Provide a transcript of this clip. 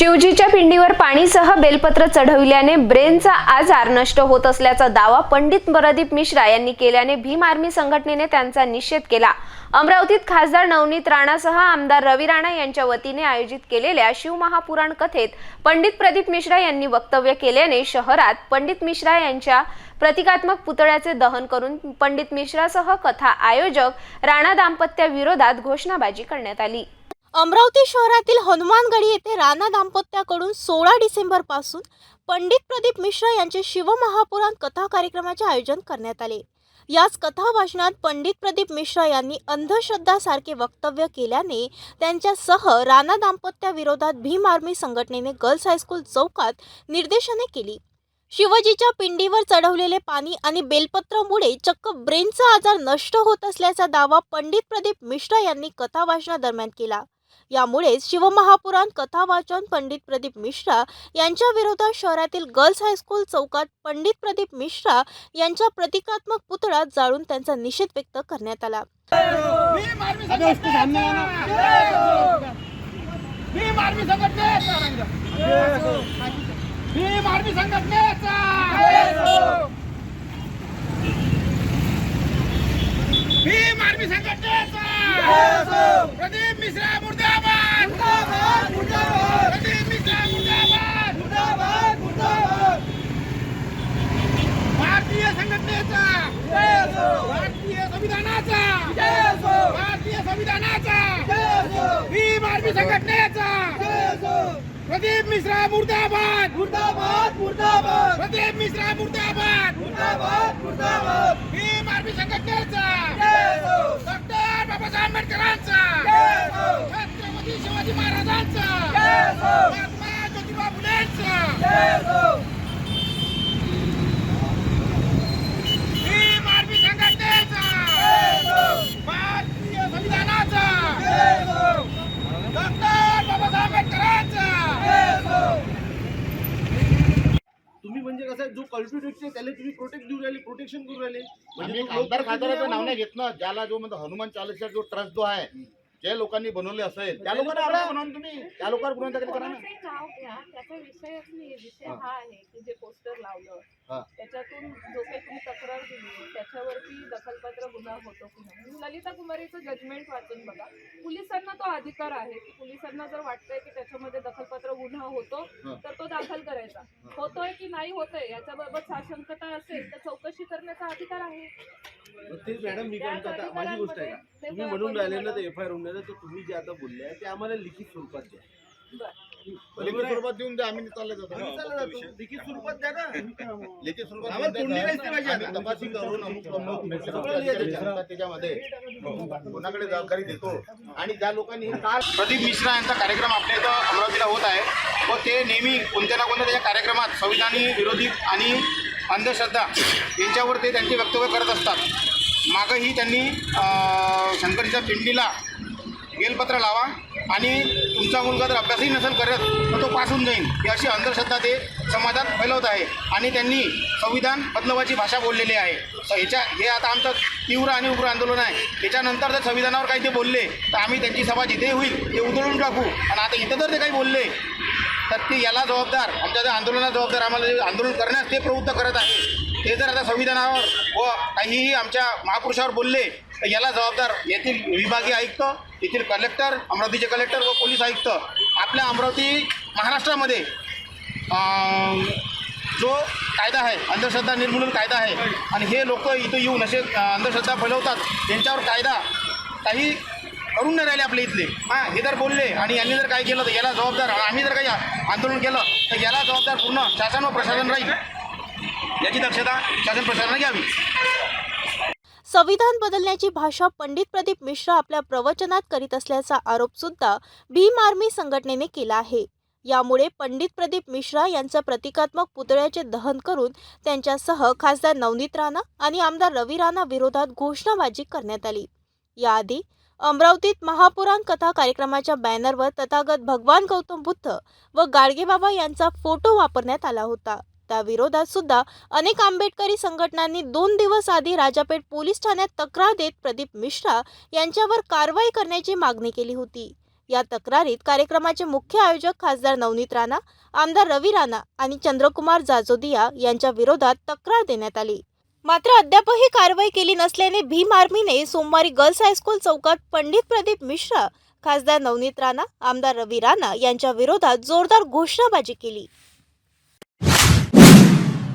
शिवजीच्या पिंडीवर पाणीसह बेलपत्र चढविल्याने ब्रेनचा आजार नष्ट होत असल्याचा दावा पंडित प्रदीप मिश्रा यांनी केल्याने भीम आर्मी संघटनेने त्यांचा निषेध केला. अमरावतीत खासदार नवनीत राणासह आमदार रवी राणा यांच्या वतीने आयोजित केलेल्या शिवमहापुराण कथेत पंडित प्रदीप मिश्रा यांनी वक्तव्य केल्याने शहरात पंडित मिश्रा यांच्या प्रतिकात्मक पुतळ्याचे दहन करून पंडित मिश्रासह कथा आयोजक राणा दाम्पत्याविरोधात घोषणाबाजी करण्यात आली. अमरावती शहरातील हनुमानगडी येथे राणा दाम्पत्याकडून सोळा डिसेंबरपासून पंडित प्रदीप मिश्रा यांचे शिवमहापुराण कथा कार्यक्रमाचे आयोजन करण्यात आले. याच कथा भाषणात पंडित प्रदीप मिश्रा यांनी अंधश्रद्धासारखे वक्तव्य केल्याने त्यांच्यासह राणा दाम्पत्याविरोधात भीम आर्मी संघटनेने गर्ल्स हायस्कूल चौकात निर्देशने केली. शिवजीच्या पिंडीवर चढवलेले पाणी आणि बेलपत्रामुळे चक्क ब्रेनचा आजार नष्ट होत असल्याचा दावा पंडित प्रदीप मिश्रा यांनी कथा भाषणादरम्यान केला. यामुळेच शिवमहापुराण कथावाचन पंडित प्रदीप मिश्रा यांच्या विरोधात शहरातील गर्ल्स हायस्कूल चौकात पंडित प्रदीप मिश्रा यांच्या प्रतिकात्मक पुतळा जाळून त्यांचा निषेध व्यक्त करण्यात आला. संघटनेचा भीम आर्मी संघटनेचा भीम आर्मी संघटनेचा प्रदीप मिश्रा मुर्दाबाद प्रदीप मिश्रा मुर्दाबाद भारतीय संघटनेचा भारतीय संविधानाचा भारतीय संविधानाचा भीम आर्मी संघटनेचा प्रदीप मिश्रा मुर्दाबाद! मुर्दाबाद मुर्दाबाद! प्रदीप मिश्रा मुर्दाबाद! मुर्दाबाद मुर्दाबाद! भीम आर्मी संघटनेचा! डॉक्टर बाबासाहेब आंबेडकरांचा! छत्रपती शिवाजी महाराजांचा महात्मा ज्योतिबा फुलेंचा भीम आर्मी संघटनेचा भारतीय संविधानाचा डॉक्टर बाबासाहेब आंबेडकरांचा तुम्ही कल्टिवेट त्याला तुम्ही प्रोटेक्ट देऊ राहिले प्रोटेक्शन करू राहिले. म्हणजे तो लोक खासदाराचं नाव नाही. घेत घेत ना ज्याला जो म्हणजे हनुमान चालीसा जो ट्रस्ट जो आहे जे लोकांनी बनवले असेल त्या लोकांना म्हणून तुम्ही त्या लोकांवर गुन्हा दाखल करा ना कोणाचंही नाव घ्या त्याचा विषयच नाही विषय हा. हा आहे की जे पोस्टर हा. लावलं त्याच्यातून जो काही तुम्ही तक्रार दिली त्याच्यावरती दखलपत्र गुन्हा होतो की नाही ललिता कुमारीचं जजमेंट वाचून बघा पोलिसांना तो अधिकार आहे की पोलिसांना जर वाटतंय की त्याच्यामध्ये दखलपत्र गुन्हा होतो हा. तर तो दाखल करायचा होतोय की नाही होतोय याच्याबाबत साशंकता असेल तर चौकशी करण्याचा अधिकार आहे ते मॅडम मी काय म्हणतो आता माझी गोष्ट आहे का तुम्ही म्हणून राहिले ना. ते एफ आय आर होऊन तर तुम्ही जे आता बोलले आहे ते आम्हाला लिखित स्वरूपात द्या? स्वरूपात देऊन द्या आम्ही चालले जातो आम्ही चालला जातो. लिखित स्वरूपात द्या ना लेखी स्वरूपात आम्हाला देऊन तोंडी द्या. काहीच नाही पाहिजे आम्ही आता. तपासणी करून अमुक अमुक सगळं लिहायचं. जनता त्याच्यामध्ये कोणाकडे जबाबदारी देतो आणि ज्या लोकांनी हे काल प्रदीप मिश्रा यांचा कार्यक्रम आपल्या इथं अमरावतीला होत आहे व ते नेहमी कोणत्या ना कोणत्या त्याच्या कार्यक्रमात संविधानी विरोधी आणि अंधश्रद्धा यांच्यावर ते त्यांचे वक्तव्य करत असतात. मागंही त्यांनी शंकरीच्या पिंडीला बेलपत्र लावा आणि तुमचा मुलगा जर अभ्यासही नसेल करत तर तो पास होऊन जाईल ही अशी अंधश्रद्धा ते समाजात फैलवत आहे आणि त्यांनी संविधान बदलवाची भाषा बोललेली आहे. स- ह्याच्या हे आता आमचं तीव्र आणि उग्र आंदोलन आहे. त्याच्यानंतर जर संविधानावर काही ते बोलले तर आम्ही त्यांची सभा जिथे होईल ते उधळून टाकू. आणि आता इथं जर ते काही बोलले तर ती याला जबाबदार आमच्या त्या आंदोलनाला जबाबदार आम्हाला जे आंदोलन करण्यास ते प्रवृत्त करत आहे. ते जर आता संविधानावर व काहीही आमच्या महापुरुषावर बोलले तर याला जबाबदार येथील विभागीय आयुक्त येथील कलेक्टर अमरावतीचे कलेक्टर व पोलीस आयुक्त आपल्या अमरावती महाराष्ट्रामध्ये जो कायदा आहे अंधश्रद्धा निर्मूलन कायदा आहे आणि हे लोक इथं येऊन असे अंधश्रद्धा फैलवतात त्यांच्यावर कायदा काही करून नाही राहिले आपले इथले. हां हे जर बोलले. आणि यांनी जर काय केलं तर याला जबाबदार आम्ही जर काही आंदोलन केलं तर याला जबाबदार पूर्ण शासन व प्रशासन राहील. याची दक्षता शासन प्रशासनाने घ्यावी. संविधान बदलण्याची भाषा पंडित प्रदीप मिश्रा आपल्या प्रवचनात करीत असल्याचा आरोप सुद्धा भीम आर्मी संघटनेने केला आहे. यामुळे पंडित प्रदीप मिश्रा यांच्या प्रतिकात्मक पुतळ्याचे दहन करून त्यांच्यासह खासदार नवनीत राणा आणि आमदार रवी राणा विरोधात घोषणाबाजी करण्यात आली. याआधी अमरावतीत महापुराण कथा कार्यक्रमाच्या बॅनरवर तथागत भगवान गौतम बुद्ध व गाडगेबाबा यांचा फोटो वापरण्यात आला होता. त्याविरोधात सुद्धा अनेक आंबेडकरी संघटनांनी दोन दिवस आधी राजापेठ पोलीस ठाण्यात तक्रार देत प्रदीप मिश्रा यांच्यावर कारवाई करण्याची मागणी केली होती. या तक्रारीत कार्यक्रमाचे मुख्य आयोजक खासदार नवनीत राणा आमदार रवी राणा आणि चंद्रकुमार जाजोदिया यांच्या विरोधात तक्रार देण्यात आली. मात्र अद्यापही कारवाई केली नसल्याने भीम आर्मीने सोमवारी गर्ल्स हायस्कूल चौकात पंडित प्रदीप मिश्रा खासदार नवनीत राणा आमदार रवी राणा यांच्या विरोधात जोरदार घोषणाबाजी केली.